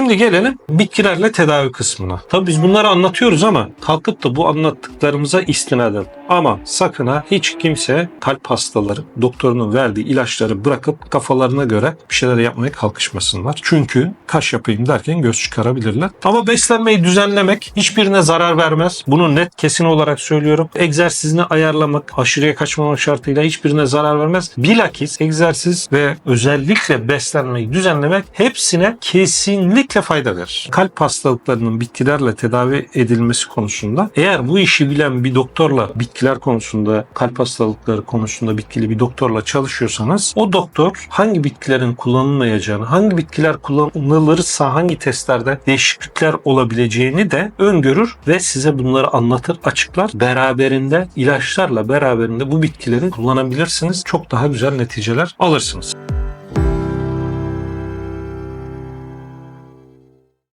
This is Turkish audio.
Şimdi gelelim bitkilerle tedavi kısmına. Tabii biz bunları anlatıyoruz ama kalkıp da bu anlattıklarımıza istinaden ama sakın ha hiç kimse kalp hastaları doktorunun verdiği ilaçları bırakıp kafalarına göre bir şeyler yapmaya kalkışmasınlar. Çünkü kaş yapayım derken göz çıkarabilirler. Ama beslenmeyi düzenlemek hiçbirine zarar vermez. Bunu net kesin olarak söylüyorum. Egzersizini ayarlamak aşırıya kaçmamak şartıyla hiçbirine zarar vermez. Bilakis egzersiz ve özellikle beslenmeyi düzenlemek hepsine kesinlikle fayda verir. Kalp hastalıklarının bitkilerle tedavi edilmesi konusunda eğer bu işi bilen bir doktorla bitkiler konusunda, kalp hastalıkları konusunda bitkili bir doktorla çalışıyorsanız o doktor hangi bitkilerin kullanılmayacağını, hangi bitkiler kullanılırsa hangi testlerde değişiklikler olabileceğini de öngörür ve size bunları anlatır, açıklar. Beraberinde ilaçlarla beraberinde bu bitkileri kullanabilirsiniz. Çok daha güzel neticeler alırsınız.